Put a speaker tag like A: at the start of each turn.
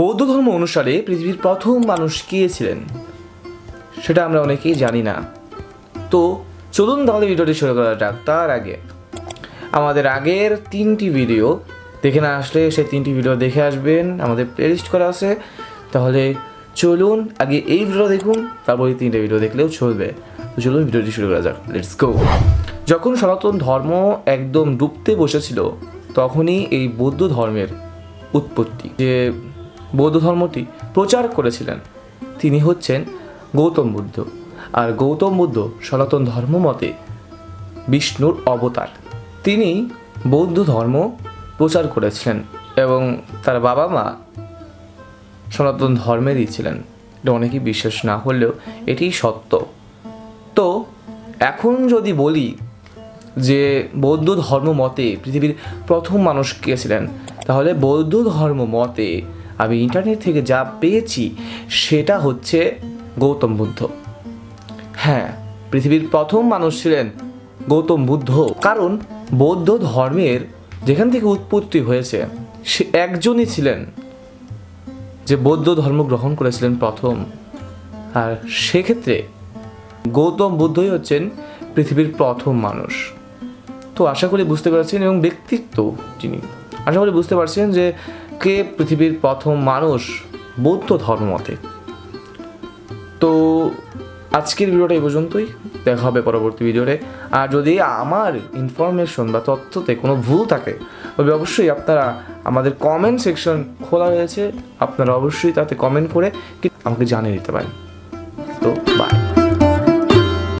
A: বৌদ্ধ ধর্ম অনুসারে পৃথিবীর প্রথম মানুষ কে ছিলেন? সেটা আমরা অনেকেই জানি না। তো চলুন তাহলে ভিডিওটি শুরু করা যাক। তার আগে, আমাদের আগের তিনটি ভিডিও দেখে না আসলে সেই তিনটি ভিডিও দেখে আসবেন, আমাদের প্লেলিস্ট করা আছে। তাহলে চলুন আগে এই ভিডিও দেখুন, তারপর এই তিনটে ভিডিও দেখলেও চলবে। তো চলুন ভিডিওটি শুরু করা যাক। লেটস গো যখন সনাতন ধর্ম একদম ডুবতে বসেছিল, তখনই এই বৌদ্ধ ধর্মের উৎপত্তি। যে বৌদ্ধ ধর্মটি প্রচার করেছিলেন। তিনি হচ্ছেন গৌতম বুদ্ধ। আর গৌতম বুদ্ধ সনাতন ধর্ম মতে বিষ্ণুর অবতার। তিনি বৌদ্ধ ধর্ম প্রচার করেছিলেন এবং তার বাবা মা সনাতন ধর্মেরই ছিলেন। এটা অনেকেই বিশ্বাস না হলেও এটি সত্য। তো এখন যদি বলি যে বৌদ্ধ ধর্ম মতে পৃথিবীর প্রথম মানুষ কে ছিলেন, তাহলে বৌদ্ধ ধর্ম মতে আমি ইন্টারনেট থেকে যা পেয়েছি, সেটা হচ্ছে গৌতম বুদ্ধ। হ্যাঁ পৃথিবীর প্রথম মানুষ ছিলেন গৌতম বুদ্ধ। কারণ বৌদ্ধ ধর্মের যেখান থেকে উৎপত্তি হয়েছে, সে একজনই ছিলেন যে বৌদ্ধ ধর্ম গ্রহণ করেছিলেন প্রথম। আর সেক্ষেত্রে গৌতম বুদ্ধই হচ্ছেন পৃথিবীর প্রথম মানুষ। তো আশা করি বুঝতে পারছেন এবং ব্যক্তিত্ব যিনি আশা করি বুঝতে পারছেন যে কে পৃথিবীর প্রথম মানুষ বৌদ্ধ ধর্ম মতে। তো আজকের ভিডিওটা এই পর্যন্তই। দেখা হবে পরবর্তী ভিডিওতে। আর যদি আমার ইনফরমেশন বা তথ্যতে কোনো ভুল থাকে, তবে অবশ্যই আপনারা আমাদের কমেন্ট সেকশন খোলা রয়েছে। আপনারা অবশ্যই তাতে কমেন্ট করে আমাকে জানিয়ে দিতে পারেন।